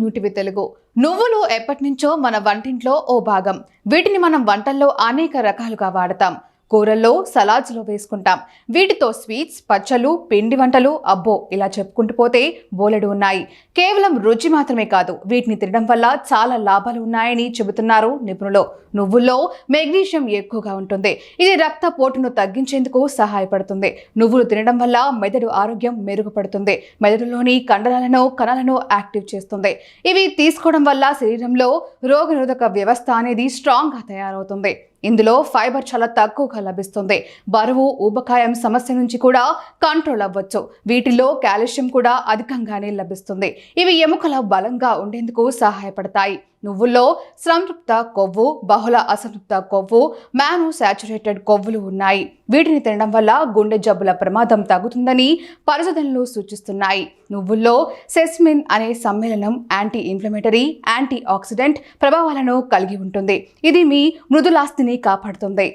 New TV Telugu. నువ్వులు ఎప్పటి నుంచో మన వంటింట్లో ఓ భాగం. వీటిని మనం వంటల్లో అనేక రకాలుగా వాడతాం. కూరల్లో సలాడ్స్లో వేసుకుంటాం. వీటితో స్వీట్స్ పచ్చళ్ళు పిండి వంటలు అబ్బో! ఇలా చెప్పుకుంటూ పోతే బోలెడు ఉన్నాయి. కేవలం రుచి మాత్రమే కాదు వీటిని తినడం వల్ల చాలా లాభాలు ఉన్నాయని చెబుతున్నారు నిపుణులు. నువ్వుల్లో మెగ్నీషియం ఎక్కువగా ఉంటుంది. ఇది రక్త పోటును తగ్గించేందుకు సహాయపడుతుంది. నువ్వులు తినడం వల్ల మెదడు ఆరోగ్యం మెరుగుపడుతుంది. మెదడులోని కండరాలను కణాలను యాక్టివ్ చేస్తుంది. ఇవి తీసుకోవడం వల్ల శరీరంలో రోగనిరోధక వ్యవస్థ అనేది స్ట్రాంగ్గా తయారవుతుంది. ఇందులో ఫైబర్ చాలా తక్కువగా లభిస్తుంది. బరువు ఊబకాయం సమస్య నుంచి కూడా కంట్రోల్ అవ్వచ్చు. వీటిలో కాల్షియం కూడా అధికంగానే లభిస్తుంది. ఇవి ఎముకల బలంగా ఉండేందుకు సహాయపడతాయి. నువ్వుల్లో సంతృప్త కొవ్వు బహుళ అసంతృప్త కొవ్వు మ్యాను శాచురేటెడ్ కొవ్వులు ఉన్నాయి. వీటిని తినడం వల్ల గుండె జబ్బుల ప్రమాదం తగ్గుతుందని పరిశోధనలు సూచిస్తున్నాయి. నువ్వుల్లో సెస్మిన్ అనే సమ్మేళనం యాంటీ ఇన్ఫ్లమేటరీ యాంటీ ఆక్సిడెంట్ ప్రభావాలను కలిగి ఉంటుంది. ఇది మీ మృదులాస్తిని కాపాడుతుంది.